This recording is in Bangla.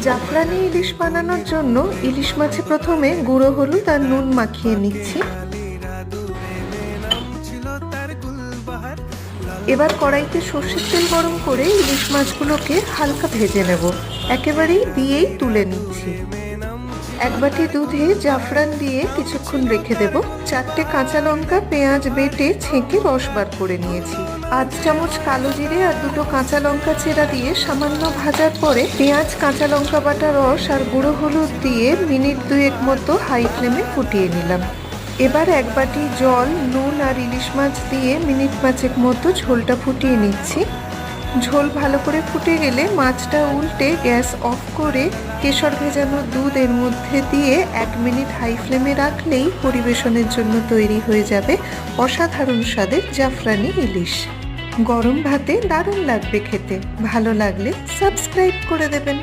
জাফরানি ইলিশ বানানোর জন্য ইলিশ মাছে প্রথমে গুঁড়ো হলুদ আর নুন মাখিয়ে নিচ্ছি। এবার কড়াইতে সর্ষের তেল গরম করে ইলিশ মাছগুলোকে হালকা ভেজে নেব। একেবারেই দিয়েই তুলে নিচ্ছি। এক বাটি দুধে জাফরান দিয়ে কিছুক্ষণ রেখে দেব। চারটে কাঁচা লঙ্কা, পেঁয়াজ বেটে ছেঁকে রস বার করে নিয়েছি। আধ চামচ কালো জিরে আর দুটো কাঁচা লঙ্কা চেরা দিয়ে সামান্য ভাজার পরে পেঁয়াজ, কাঁচা লঙ্কা বাটা রস আর গুঁড়ো হলুদ দিয়ে মিনিট দুয়েক মতো হাই ফ্লেমে ফুটিয়ে নিলাম। এবার এক বাটি জল, নুন আর ইলিশ মাছ দিয়ে মিনিট পাঁচেক মতো ঝোলটা ফুটিয়ে নিচ্ছি। ঝোল ভালো করে ফুটে গেলে মাছটা উল্টে গ্যাস অফ করে কেশর ভেজানো দুধের মধ্যে দিয়ে এক মিনিট হাই ফ্লেমে রাখলেই পরিবেশনের জন্য তৈরি হয়ে যাবে অসাধারণ স্বাদের জাফরানি ইলিশ। গরম ভাতে দারুণ লাগবে খেতে। ভালো লাগলে সাবস্ক্রাইব করে দেবেন।